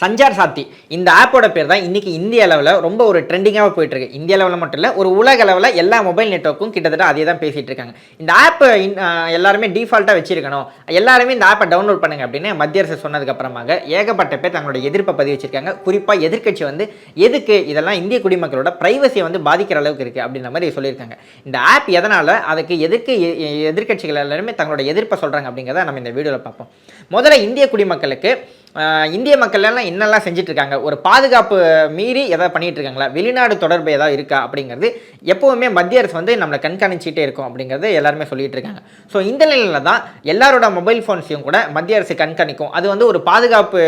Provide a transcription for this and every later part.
சஞ்சார் சாத்தி. இந்த ஆப்போட பேர் தான் இன்றைக்கி இந்திய அளவில் ரொம்ப ஒரு ட்ரெண்டிங்காக போயிட்டுருக்கு இந்திய அளவில் மட்டும் இல்லை ஒரு உலக அளவில் எல்லா மொபைல் நெட்வொர்க்கும் கிட்டத்தட்ட அதே தான் பேசிகிட்டு இருக்காங்க. இந்த ஆப் எல்லாருமே டிஃபால்ட்டாக வச்சிருக்கணும். எல்லாருமே இந்த ஆப்பை டவுன்லோட் பண்ணுங்க அப்படின்னு மத்திய அரசு சொன்னதுக்கப்புறமாக ஏகப்பட்ட பேர் தங்களோட எதிர்ப்பை பதிவு வச்சிருக்காங்க. குறிப்பாக எதிர்க்கட்சி வந்து எதுக்கு இதெல்லாம் இந்திய குடிமக்களோட ப்ரைவசியை வந்து பாதிக்கிற அளவுக்கு இருக்குது அப்படின்ற மாதிரி சொல்லியிருக்காங்க. இந்த ஆப் எதனால் அதுக்கு எதிர்க்கு எ- எதிர்க்கட்சிகள் எல்லாருமே தங்களோட எதிர்ப்பை சொல்கிறாங்க அப்படிங்கிறத நம்ம இந்த வீடியோவில் பார்ப்போம். முதல்ல இந்திய குடிமக்களுக்கு இந்திய மக்கள் எல்லாம் என்னெல்லாம் செஞ்சிட்ருக்காங்க? ஒரு பாதுகாப்பு மீறி எதாவது பண்ணிகிட்டு இருக்காங்களா வெளிநாடு தொடர்பு ஏதாவது இருக்கா? அப்படிங்கிறது எப்போவுமே மத்திய அரசு வந்து நம்மளை கண்காணிச்சிட்டே இருக்கும் அப்படிங்கிறது எல்லாருமே சொல்லிட்டு இருக்காங்க ஸோ இந்த நிலையில் தான் எல்லாரோட மொபைல் ஃபோன்ஸையும் கூட மத்திய அரசு கண்காணிக்கும். அது வந்து ஒரு பாதுகாப்பு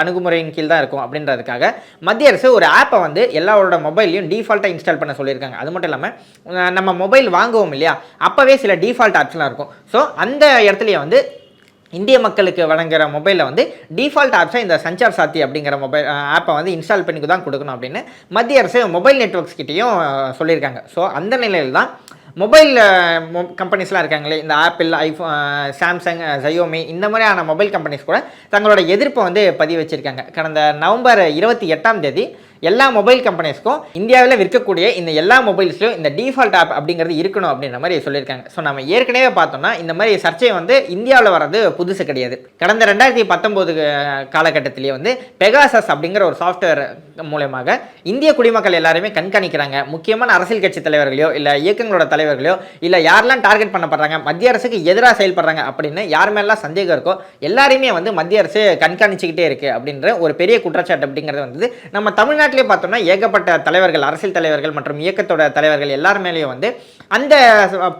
அணுகுமுறையின் கீழ் தான் இருக்கும் அப்படின்றதுக்காக மத்திய அரசு ஒரு ஆப்பை வந்து எல்லாரோட மொபைல்லையும் டிஃபால்ட்டாக இன்ஸ்டால் பண்ண சொல்லியிருக்காங்க. அது மட்டும் இல்லாமல் நம்ம மொபைல் வாங்குவோம் இல்லையா? அப்போவே சில டிஃபால்ட் ஆப்ஸ்லாம் இருக்கும். ஸோ அந்த இடத்துலையே வந்து இந்திய மக்களுக்கு வழங்குற மொபைலில் வந்து டிஃபால்ட் ஆப்ஸை இந்த சஞ்சார் சாத்தி அப்படிங்கிற மொபைல் ஆப்பை வந்து இன்ஸ்டால் பண்ணி தான் கொடுக்கணும் அப்படின்னு மத்திய அரசு மொபைல் நெட்ஒர்க்ஸ் கிட்டேயும் சொல்லியிருக்காங்க. ஸோ அந்த நிலையில் தான் மொபைல் கம்பெனிஸ்லாம் இருக்காங்களே இந்த ஆப்பிள் ஐஃபோன் சாம்சங் ஜயோமி இந்த மாதிரியான மொபைல் கம்பெனிஸ் கூட தங்களோட எதிர்ப்பை வந்து பதிவு வச்சுருக்காங்க. கடந்த நவம்பர் இருபத்தி எட்டாம் தேதி எல்லா மொபைல் கம்பெனிஸ்க்கும் இந்தியாவில் விற்கக்கூடிய இந்த எல்லா மொபைல்ஸ்லையும் இந்த டிஃபால்ட் ஆப் அப்படிங்கிறது இருக்கணும் அப்படின்ற மாதிரி சொல்லியிருக்காங்க. ஸோ நம்ம ஏற்கனவே பார்த்தோம்னா இந்த மாதிரி சர்ச்சை வந்து இந்தியாவில் வர்றது புதுசு கிடையாது. கடந்த ரெண்டாயிரத்தி பத்தொம்போது காலகட்டத்திலேயே வந்து பெகாசஸ் அப்படிங்கிற ஒரு சாஃப்ட்வேர் மூலயமாக இந்திய குடிமக்கள் எல்லாருமே கண்காணிக்கிறாங்க. முக்கியமான அரசியல் கட்சி தலைவர்களையோ இல்லை இயக்கங்களோட தலைவர்களையோ இல்லை யாரெல்லாம் டார்கெட் பண்ணப்படுறாங்க மத்திய அரசுக்கு எதிராக செயல்படுறாங்க அப்படின்னு யார் மேலாம் சந்தேகம் இருக்கோ எல்லாரையுமே வந்து மத்திய அரசு கண்காணிச்சுக்கிட்டே இருக்குது அப்படின்ற ஒரு பெரிய குற்றச்சாட்டு அப்படிங்கிறது வந்து நம்ம தமிழ்நாட்டு பார்த்தோம்னா ஏகப்பட்ட தலைவர்கள் அரசியல் தலைவர்கள் மற்றும் இயக்கத்தோட தலைவர்கள் எல்லார் மேலேயும் வந்து அந்த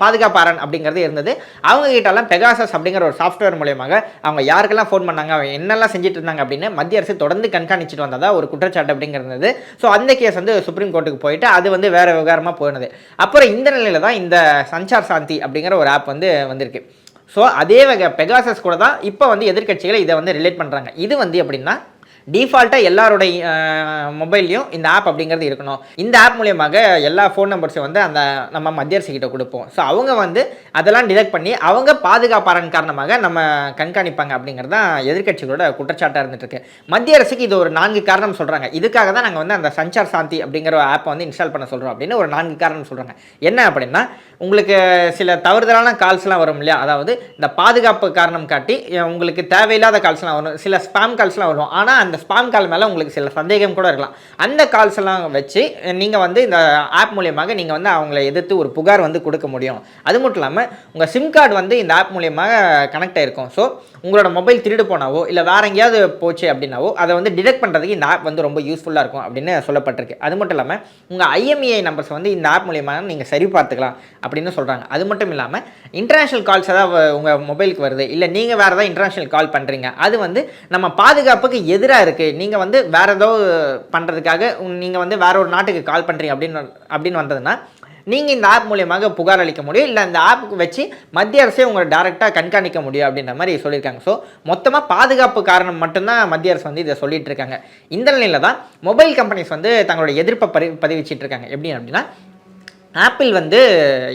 பாதுகாப்பு அரண் அப்படிங்கிறது இருந்தது. அவங்க கிட்டலாம் பெகாசஸ் அப்படிங்கிற ஒரு சாஃப்ட்வேர் மூலியமாக அவங்க யாருக்கெல்லாம் ஃபோன் பண்ணாங்க அவங்க என்னெல்லாம் செஞ்சுட்டு இருந்தாங்க அப்படின்னு மத்திய அரசு தொடர்ந்து கண்காணிச்சுட்டு வந்ததா ஒரு குற்றச்சாட்டு அப்படிங்கிறது ஸோ அந்த கேஸ் வந்து சுப்ரீம் கோர்ட்டுக்கு போயிட்டு அது வந்து வேற விவகாரமாக போனது. அப்புறம் இந்த நிலையில தான் இந்த சஞ்சார் சாந்தி அப்படிங்கிற ஒரு ஆப் வந்து வந்திருக்கு. ஸோ அதே வகை பெகாசஸ் கூட தான் இப்போ வந்து எதிர்க்கட்சிகள் இதை வந்து ரிலேட் பண்ணுறாங்க இது வந்து எப்படின்னா டிஃபால்ட்டாக எல்லாருடைய மொபைல்லையும் இந்த ஆப் அப்படிங்கிறது இருக்கணும். இந்த ஆப் மூலியமாக எல்லா ஃபோன் நம்பர்ஸையும் வந்து அந்த நம்ம மத்திய அரசுக்கிட்ட கொடுப்போம். ஸோ அவங்க வந்து அதெல்லாம் டிடெக்ட் பண்ணி அவங்க பாதுகாப்பாரன் காரணமாக நம்ம கண்காணிப்பாங்க அப்படிங்கிறது தான் எதிர்க்கட்சிகளோட குற்றச்சாட்டாக இருந்துட்டு இருக்கு மத்திய அரசுக்கு இது ஒரு நான்கு காரணம் சொல்கிறாங்க இதுக்காக தான் நாங்கள் வந்து அந்த சஞ்சார் சாந்தி அப்படிங்கிற ஒரு ஆப்பை வந்து இன்ஸ்டால் பண்ண சொல்கிறோம் அப்படின்னு ஒரு நான்கு காரணம் சொல்கிறாங்க என்ன அப்படின்னா உங்களுக்கு சில தவறுதலான கால்ஸ்லாம் வரும் இல்லையா? அதாவது இந்த பாதுகாப்பு காரணம் காட்டி உங்களுக்கு தேவையில்லாத கால்ஸ்லாம் வரும். சில ஸ்பேம் கால்ஸ்லாம் வரும். ஆனால் அந்த ஸ்பாம் கால் மேலே உங்களுக்கு சில சந்தேகம் கூட இருக்கலாம். அந்த கால்ஸ் எல்லாம் வச்சு நீங்கள் வந்து இந்த ஆப் மூலியமாக நீங்கள் வந்து அவங்கள எதிர்த்து ஒரு புகார் வந்து கொடுக்க முடியும். அது மட்டும் இல்லாமல் உங்கள் சிம் கார்டு வந்து இந்த ஆப் மூலியமாக கனெக்ட் ஆகிருக்கும் ஸோ உங்களோட மொபைல் திருடு போனாவோ இல்லை வேற எங்கேயாவது போச்சு அப்படின்னாவோ அதை வந்து டிடெக்ட் பண்ணுறதுக்கு இந்த ஆப் வந்து ரொம்ப யூஸ்ஃபுல்லாக இருக்கும் அப்படின்னு சொல்லப்பட்டிருக்கு. அது மட்டும் இல்லாமல் உங்கள் ஐஎம்இஐ நம்பர்ஸ் வந்து இந்த ஆப் மூலியமாக நீங்கள் சரி பார்த்துக்கலாம் அப்படின்னு சொல்கிறாங்க அது மட்டும் இல்லாமல் இன்டர்நேஷ்னல் கால்ஸ் ஏதாவது உங்கள் மொபைலுக்கு வருது இல்லை நீங்கள் வேறு ஏதாவது இன்டர்நேஷ்னல் கால் பண்ணுறீங்க அது வந்து நம்ம பாதுகாப்புக்கு எதிராக இருக்குது நீங்கள் வந்து வேறு ஏதோ பண்ணுறதுக்காக நீங்கள் வந்து வேற ஒரு நாட்டுக்கு கால் பண்ணுறீங்க அப்படின்னு அப்படின்னு வந்ததுன்னா நீங்கள் இந்த ஆப் மூலியமாக புகார் அளிக்க முடியும். இல்லை இந்த ஆப் வச்சு மத்திய அரசே உங்களை டேரெக்டாக கண்காணிக்க முடியும் அப்படின்ற மாதிரி சொல்லியிருக்காங்க. ஸோ மொத்தமாக பாதுகாப்பு காரணம் மட்டும்தான் மத்திய அரசு வந்து இதை சொல்லிட்டு இருக்காங்க. இந்த நிலையில் தான் மொபைல் கம்பெனிஸ் வந்து தங்களோட எதிர்ப்பை பதி பதிவிச்சிட்டு இருக்காங்க. எப்படி அப்படின்னா ஆப்பிள் வந்து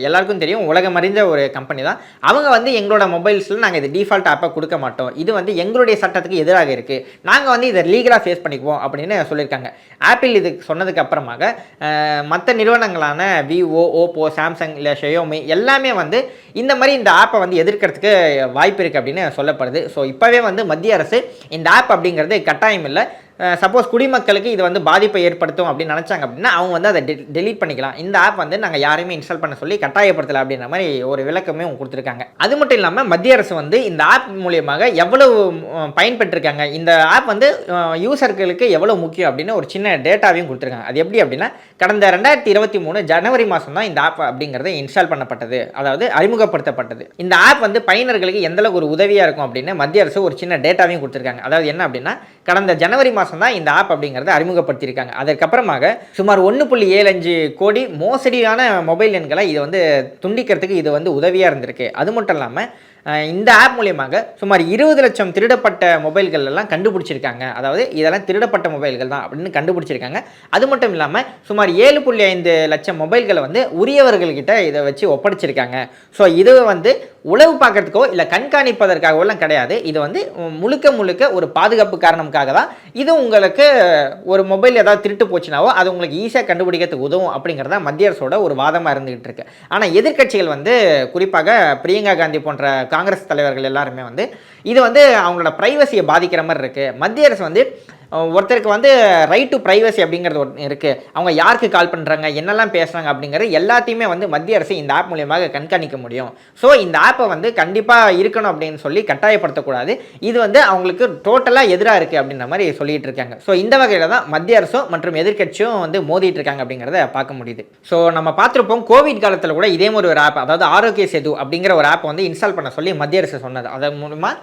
எல்லாருக்கும் தெரியும் உலகம் அறிந்த ஒரு கம்பெனி தான். அவங்க வந்து எங்களோட மொபைல்ஸில் நாங்கள் இது டிஃபால்ட் ஆப்பை கொடுக்க மாட்டோம். இது வந்து எங்களுடைய சட்டத்துக்கு எதிராக இருக்குது நாங்கள் வந்து இதை லீகலாக ஃபேஸ் பண்ணிக்குவோம் அப்படின்னு சொல்லியிருக்காங்க. ஆப்பிள் இது சொன்னதுக்கு அப்புறமாக மற்ற நிறுவனங்களான விவோ ஓப்போ சாம்சங் இல்லை ஷெயோமி எல்லாமே வந்து இந்த மாதிரி இந்த ஆப்பை வந்து எதிர்க்கிறதுக்கு வாய்ப்பு இருக்குது அப்படின்னு சொல்லப்படுது. ஸோ இப்போவே வந்து மத்திய அரசு இந்த ஆப் அப்படிங்கிறது கட்டாயம் இல்லை. சப்போஸ் குடிமக்களுக்கு இது வந்து பாதிப்பை ஏற்படுத்தும் அப்படின்னு நினச்சாங்க அப்படின்னா அவங்க வந்து அதை டெலீட் பண்ணிக்கலாம். இந்த ஆப் வந்து நாங்கள் யாரையுமே இன்ஸ்டால் பண்ண சொல்லி கட்டாயப்படுத்தலை அப்படின்ற மாதிரி ஒரு விளக்கமே அவங்க கொடுத்துருக்காங்க. அது மட்டும் இல்லாமல் மத்திய அரசு வந்து இந்த ஆப் மூலியமாக எவ்வளவு பயன்பெற்றிருக்காங்க? இந்த ஆப் வந்து யூசர்களுக்கு எவ்வளோ முக்கியம் அப்படின்னு ஒரு சின்ன டேட்டாவையும் கொடுத்துருக்காங்க. அது எப்படி அப்படின்னா கடந்த ரெண்டாயிரத்தி இருபத்தி மூணு ஜனவரி மாதம் தான் இந்த ஆப் அப்படிங்கிறது இன்ஸ்டால் பண்ணப்பட்டது. அதாவது அறிமுகப்படுத்தப்பட்டது. இந்த ஆப் வந்து பயனர்களுக்கு எந்தளவுக்கு ஒரு உதவியாக இருக்கும் அப்படின்னு மத்திய அரசு ஒரு சின்ன டேட்டாவையும் கொடுத்துருக்காங்க. அதாவது என்ன அப்படின்னா கடந்த ஜனவரி மாதம் தான் இந்த ஆப் அப்படிங்கிறத அறிமுகப்படுத்தியிருக்காங்க. அதற்கப்புறமாக சுமார் ஒன்று புள்ளி ஏழு அஞ்சு கோடி மோசடியான மொபைல் எண்களை இது வந்து துண்டிக்கிறதுக்கு இது வந்து உதவியாக இருந்திருக்கு. அது மட்டும் இல்லாமல் இந்த ஆப் மூலியமாக சுமார் இருபது லட்சம் திருடப்பட்ட மொபைல்கள் எல்லாம் கண்டுபிடிச்சிருக்காங்க. அதாவது இதெல்லாம் திருடப்பட்ட மொபைல்கள் தான் அப்படின்னு கண்டுபிடிச்சிருக்காங்க. அது மட்டும் இல்லாமல் சுமார் ஏழு புள்ளி ஐந்து லட்சம் மொபைல்களை வந்து உரியவர்கள்கிட்ட இதை வச்சு ஒப்படைச்சிருக்காங்க. ஸோ இது வந்து உளவு பார்க்கறதுக்கோ இல்லை கண்காணிப்பதற்காகவோ எல்லாம் கிடையாது. இது வந்து முழுக்க முழுக்க ஒரு பாதுகாப்பு காரணமுக்காக தான். இது உங்களுக்கு ஒரு மொபைல் ஏதாவது திருட்டு போச்சுனாவோ அது உங்களுக்கு ஈஸியாக கண்டுபிடிக்கிறதுக்கு உதவும் அப்படிங்கிறது தான் மத்திய அரசோட ஒரு வாதமாக இருந்துகிட்டு இருக்கு. ஆனால் எதிர்க்கட்சிகள் வந்து குறிப்பாக பிரியங்கா காந்தி போன்ற காங்கிரஸ் தலைவர்கள் எல்லாருமே வந்து இது வந்து அவங்களோட ப்ரைவசியை பாதிக்கிற மாதிரி இருக்குது மத்திய அரசு வந்து ஒருத்தருக்கு வந்து ரைட் டு ப்ரைவசி அப்படிங்கிறது ஒன்று இருக்குது அவங்க யாருக்கு கால் பண்ணுறாங்க என்னெல்லாம் பேசுகிறாங்க அப்படிங்கிறது எல்லாத்தையுமே வந்து மத்திய அரசு இந்த ஆப் மூலியமாக கண்காணிக்க முடியும். ஸோ இந்த ஆப்பை வந்து கண்டிப்பாக இருக்கணும் அப்படின்னு சொல்லி கட்டாயப்படுத்தக்கூடாது. இது வந்து அவங்களுக்கு டோட்டலாக எதிராக இருக்குது அப்படின்ற மாதிரி சொல்லிட்டு இருக்காங்க. ஸோ இந்த வகையில் தான் மத்திய அரசும் மற்றும் எதிர்க்கட்சியும் வந்து மோதிட்டு இருக்காங்க அப்படிங்கிறத பார்க்க முடியுது. ஸோ நம்ம பார்த்துருப்போம் கோவிட் காலத்தில் கூட இதே மாதிரி ஒரு ஆப் அதாவது ஆரோக்கிய சேது அப்படிங்கிற ஒரு ஆப் வந்து இன்ஸ்டால் பண்ண சொல்லி மத்திய அரசு சொன்னது. அதன் மூலமாக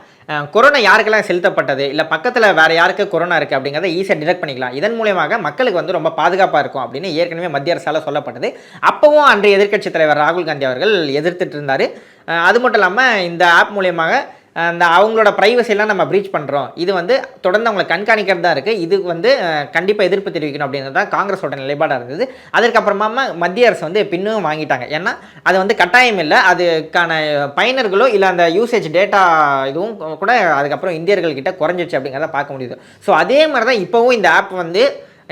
கொரோனா யாருக்கெல்லாம் செலுத்தப்பட்டது? இல்லை பக்கத்தில் வேறு யாருக்கு கொரோனா இருக்குது அப்படிங்கிறத ஈஸியாக டிடெக்ட் பண்ணிக்கலாம். இதன் மூலியமாக மக்களுக்கு வந்து ரொம்ப பாதுகாப்பாக இருக்கும் அப்படின்னு ஏற்கனவே மத்திய அரசால் சொல்லப்பட்டது. அப்போவும் அன்றைய எதிர்க்கட்சி தலைவர் ராகுல் காந்தி அவர்கள் எதிர்த்துட்டு இருந்தார். அது மட்டும் இல்லாமல் இந்த ஆப் மூலியமாக அந்த அவங்களோட ப்ரைவசி நம்ம ப்ரீச் பண்ணுறோம் இது வந்து தொடர்ந்து அவங்களை கண்காணிக்கிறது தான் இருக்குது இது வந்து கண்டிப்பாக எதிர்ப்பு தெரிவிக்கணும் அப்படிங்கிறது தான் காங்கிரஸோட நிலைப்பாடாக இருந்தது. அதற்கப்புறமா மத்திய அரசு வந்து பின்னும் வாங்கிட்டாங்க. ஏன்னா அது வந்து கட்டாயம் இல்லை. அதுக்கான பயனர்களோ இல்லை அந்த யூசேஜ் டேட்டா இதுவும் கூட அதுக்கப்புறம் இந்தியர்கள்கிட்ட குறைஞ்சிச்சு அப்படிங்கிறத பார்க்க முடியுது. ஸோ அதே மாதிரி தான் இப்போவும் இந்த ஆப் வந்து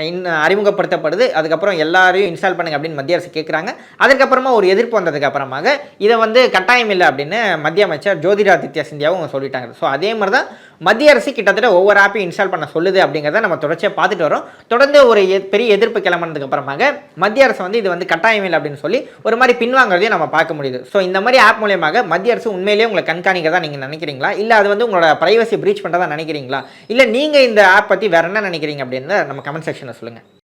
இன் அறிமுகப்படுத்தப்படுது. அதுக்கப்புறம் எல்லாரையும் இன்ஸ்டால் பண்ணுங்க அப்படின்னு மத்திய அரசு கேட்குறாங்க அதுக்கப்புறமா ஒரு எதிர்ப்பு வந்ததுக்கு அப்புறமாக இதை வந்து கட்டாயம் இல்லை அப்படின்னு மத்திய அமைச்சர் ஜோதிராதித்யா சிந்தியாவும் சொல்லிட்டாங்க. ஸோ அதே மாதிரி தான் மத்திய அரசு கிட்டத்தட்ட ஒவ்வொரு ஆப்பையும் இன்ஸ்டால் பண்ண சொல்லுது அப்படிங்கிறத நம்ம தொடர்ச்சியாக பார்த்துட்டு வரோம். தொடர்ந்து ஒரு எ- பெரிய எதிர்ப்பு கிளம்புனதுக்கு அப்புறமாக மத்திய அரசு வந்து இது வந்து கட்டாயம் இல்லை அப்படின்னு சொல்லி ஒரு மாதிரி பின்வாங்கிறதையும் நம்ம பார்க்க முடியுது. ஸோ இந்த மாதிரி ஆப் மூலியமாக மத்திய அரசு உண்மையிலேயே உங்களை கண்காணிக்கிறதா நீங்கள் நினைக்கிறீங்களா? இல்லை அது வந்து உங்களோட ப்ரைவசி ப்ரீச் பண்ணுறதா நினைக்கிறீங்களா? இல்லை நீங்கள் இந்த ஆப் பற்றி வேற என்ன நினைக்கிறீங்க அப்படின்னு நம்ம கமெண்ட் செக்ஷனில் சொல்லுங்கள்